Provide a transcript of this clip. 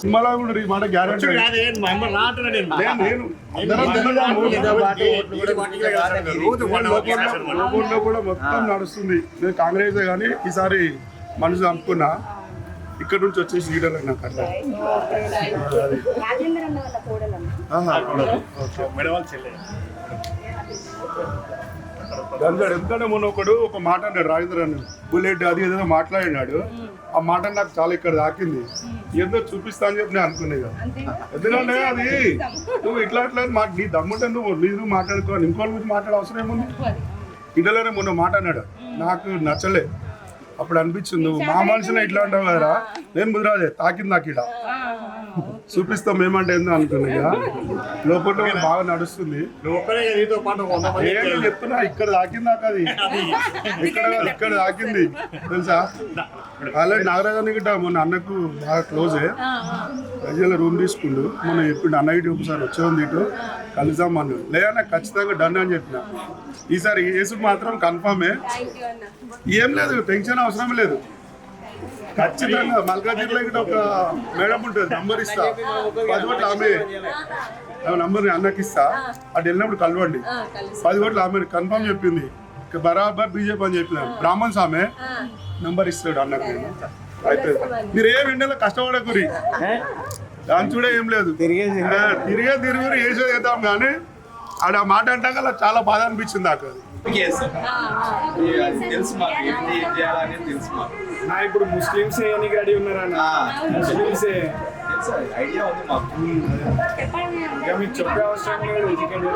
సినిమాలో కూడా ఈ మాట గ్యారెంటీ కూడా మొత్తం నడుస్తుంది. నేను కాంగ్రెస్ కానీ ఈసారి మనసు అనుకున్నా ఇక్కడ నుంచి వచ్చేసి లీడర్ నాకు అట్లా గంజాడు ఎందుకంటే మొన్న ఒకడు ఒక మాట అన్నాడు రాజేంద్ర బుల్లెట్ అది ఏదో మాట్లాడినాడు. ఆ మాట నాకు చాలా ఇక్కడ దాకింది. ఏదో చూపిస్తా అని చెప్పి నేను అనుకునేది ఎందుకంటే అది నువ్వు ఇట్లా ఇట్లా మా నీ దమ్ముంటే నువ్వు నీరు మాట్లాడుకో ఇంకోళ్ళ గురించి మాట్లాడే అవసరం ఏముంది? ఇంటలోనే మొన్న మాట అన్నాడు నాకు నచ్చలే. అప్పుడు అనిపించింది నువ్వు మా మనిషిని ఇట్లా అంటావు కదరా? నేను ముదిరాదే తాకింది నాకు ఇక్కడ చూపిస్తాం ఏమంటే ఏందో అనుకున్నా ఇక. లోపల బాగా నడుస్తుంది. చెప్తున్నా? ఇక్కడ దాకింది అది. ఇక్కడ ఇక్కడ దాకింది. తెలుసా? అలాగే నాగరాజాన్ని గిట్ట మొన్న అన్నకు బాగా క్లోజే ప్రజల రూమ్ తీసుకుండు. మొన్న చెప్పిండు అన్న ఇటు ఒకసారి వచ్చేది ఇటు కలుద్దాం అన్నాడు. లేదా నాకు ఖచ్చితంగా డన్ అని చెప్పిన. ఈసారి యేసు మాత్రం కన్ఫామే ఏం. లేదు టెన్షన్ అవసరం లేదు. ఖచ్చితంగా మల్కాజిలో గిట్ట ఒక మేడం ఉంటుంది నంబర్ ఇస్తా. పది కోట్ల ఆమె. ఆమె నంబర్ అన్నకి ఇస్తా. అటు వెళ్ళినప్పుడు కలవండి. పది కోట్ల ఆమె కన్ఫర్మ్ చెప్పింది. ఇక బరాబర్ బీజేపీ అని చెప్పిన బ్రాహ్మణ్ సామె నంబర్ ఇస్తాడు అన్నకు అయితే మీరు. ఏం ఎండలో కష్టపడకురి. దాని చూడే ఏం లేదు. ఆ, తిరిగే తిరుగురు వేసే చేద్దాం కానీ ఆడ ఆ మాట అంటాక అలా చాలా బాధ అనిపించింది నాకు అది. తెలుసు మాకు ఏంటి ఏం చేయాలనేది తెలుసు మాకు. నా ఇప్పుడు ముస్లిమ్స్ ఎన్నికి రెడీ ఉన్నారన్న ముస్లిమ్సే. ఐడియా ఉంది మాకు. ఇక మీకు చెప్పే అవసరం లేదు ఎందుకంటే